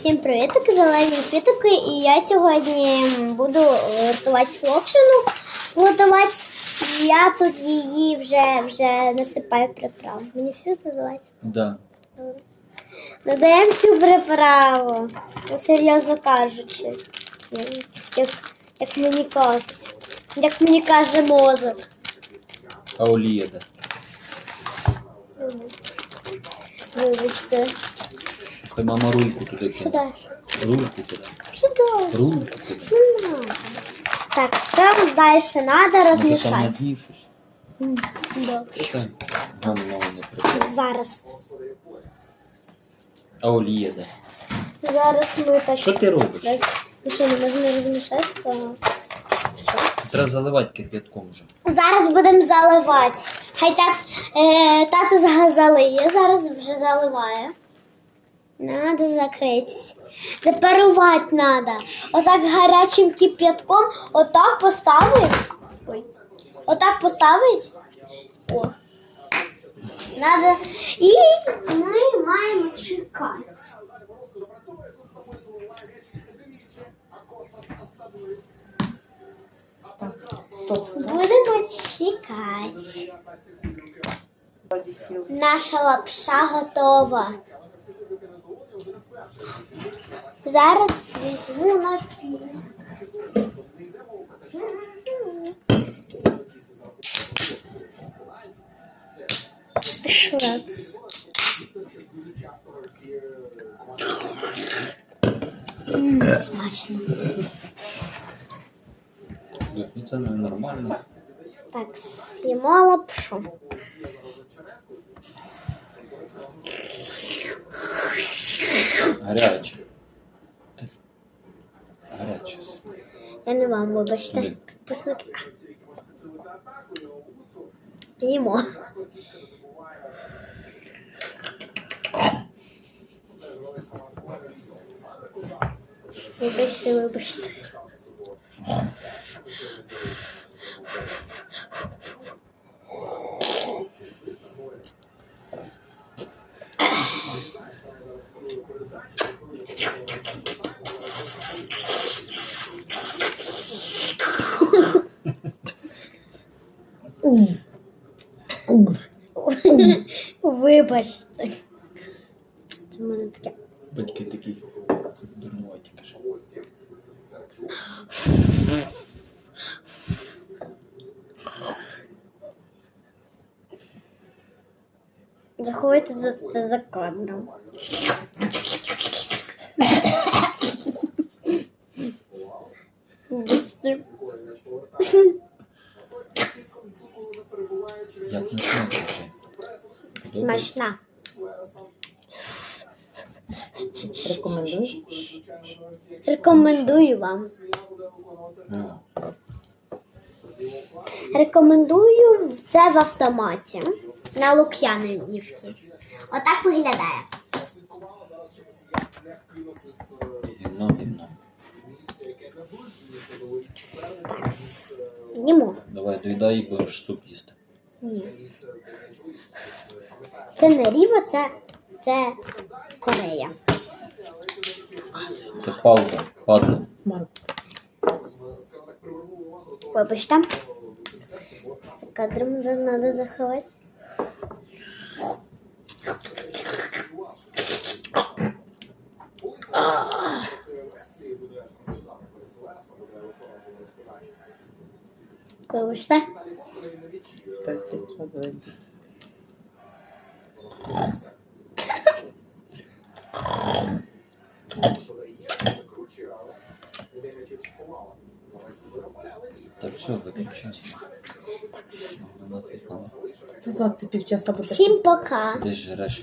Всім привіт, зелені квітики. І я сьогодні буду готувати локшину. Готувати. Я тут її вже, вже насипаю приправу. Мені все називається. Да. Додаємо всю приправу. Ну, серйозно кажучи. Як, як мені кажуть. Як мені каже мозок. А олія де? Вибачте. Хай мама рульку туди кине. Рульку туди. Далі? Рульку туди. Так, що далі треба там розмішати? надій щось. Да. Це не прикольно. Зараз. А олія де? Зараз ми так. Що ти робиш? Ну що, не можна розмішати, то... Треба заливати кип'ятком вже. Зараз будемо заливати. Хай так е, тато за- залиє, зараз вже заливає. Надо закрити. Запарувати треба. Отак гарячим кип'ятком, отак поставить. Ой. Отак поставить. О. Надо. І ми маємо чекати. Будемо чекати. Наша лапша готова. Зараз візьму напій. Шрепс. М, Смачно. Ну, Це не нормально. Так, їмо лапшу. Гаряче. Гаряче. Я не вам, вибачте. Підписники. Їмо. Вибачте, вибачте. Вибачте. Це в мене таке. Батьки такі дурнуваті, каже. Заходите за, за, кадром. Як не смачно. Смачна. Рекомендуєш? Рекомендую вам. Ну, Рекомендую це в автоматі на Лук'янівці. Отак виглядає. гімно, гімно. Так. Їмо. Давай доїдай і будеш суп їсти. Ні. Це не Ріва, це, це Корея. Це палка, падла. Марк. Вибачте. Це кадром треба заховати. Вибачте. Так, це називається. Так все. Ти півчаса буде. Всім пока. Жреш.